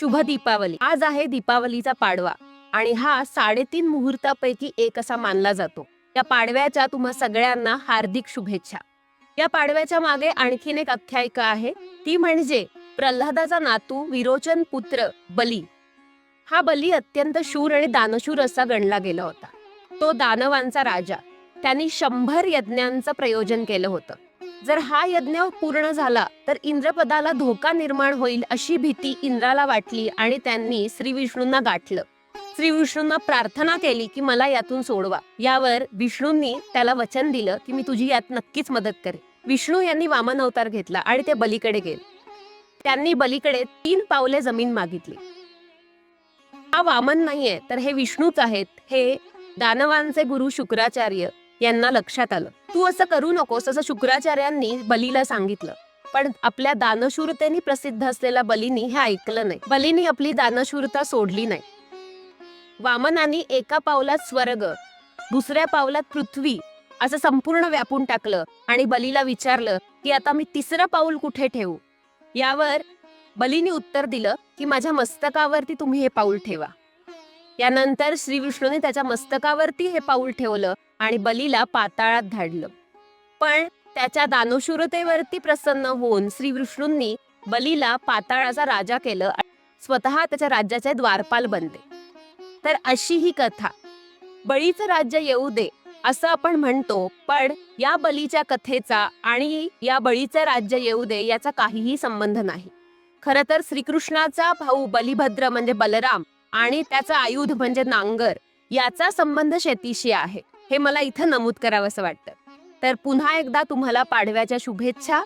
शुभ दीपावली. आज आहे दीपावलीचा पाडवा आणि हा साडेतीन मुहूर्तापैकी एक असा मानला जातो. या पाडव्याच्या तुम्हा सगळ्यांना हार्दिक शुभेच्छा. या पाडव्याच्या मागे आणखीन एक आख्यायिका आहे. ती म्हणजे प्रल्हादाचा नातू विरोचन पुत्र बली. हा बली अत्यंत शूर आणि दानशूर असा गणला गेला होता. तो दानवांचा राजा. त्यांनी शंभर यज्ञांचं प्रयोजन केलं होतं. जर हा यज्ञ पूर्ण झाला तर इंद्रपदाला धोका निर्माण होईल अशी भीती इंद्राला वाटली आणि त्यांनी श्री विष्णूंना गाठलं. श्री विष्णूंना प्रार्थना केली की मला यातून सोडवा. यावर विष्णूंनी त्याला वचन दिलं की मी तुझी यात नक्कीच मदत करेन. विष्णू यांनी वामन अवतार घेतला आणि ते बलीकडे गेले. त्यांनी बलीकडे तीन पावले जमीन मागितली. हा वामन नाहीये तर हे विष्णूच आहेत. हे दानवांचे गुरु शुक्राचार्य. यांना लक्षात आलं. तू असं करू नकोस असं शुक्राचार्यांनी बलीला सांगितलं. पण आपल्या दानशूरतेने प्रसिद्ध असलेल्या बलीनी हे ऐकलं नाही. बलीनी आपली दानशूरता सोडली नाही. वामनानी एका पावलात स्वर्ग दुसऱ्या पावलात पृथ्वी असं संपूर्ण व्यापून टाकलं आणि बलीला विचारलं की आता मी तिसरं पाऊल कुठे ठेवू? यावर बलीने उत्तर दिलं की माझ्या मस्तकावरती तुम्ही हे पाऊल ठेवा. यानंतर श्री विष्णूने त्याच्या मस्तकावरती हे पाऊल ठेवलं आणि बलीला पाताळात धाडलं. पण त्याच्या दानशूरतेवरती प्रसन्न होऊन श्री विष्णूंनी बलीला पाताळाचा राजा केलं स्वतः त्याच्या राज्याचे द्वारपाल बनते तर अशी ही कथा. बळीचं राज्य येऊ दे असं आपण म्हणतो पण या बलीच्या कथेचा आणि या बळीचं राज्य येऊ दे याचा काहीही संबंध नाही. खर तर श्रीकृष्णाचा भाऊ बलिभद्र म्हणजे बलराम आणि त्याचं आयुध म्हणजे नांगर याचा संबंध शेतीशी आहे. हे मला इथं नमूद करावं असं वाटतं. तर पुन्हा एकदा तुम्हाला पाडव्याच्या शुभेच्छा.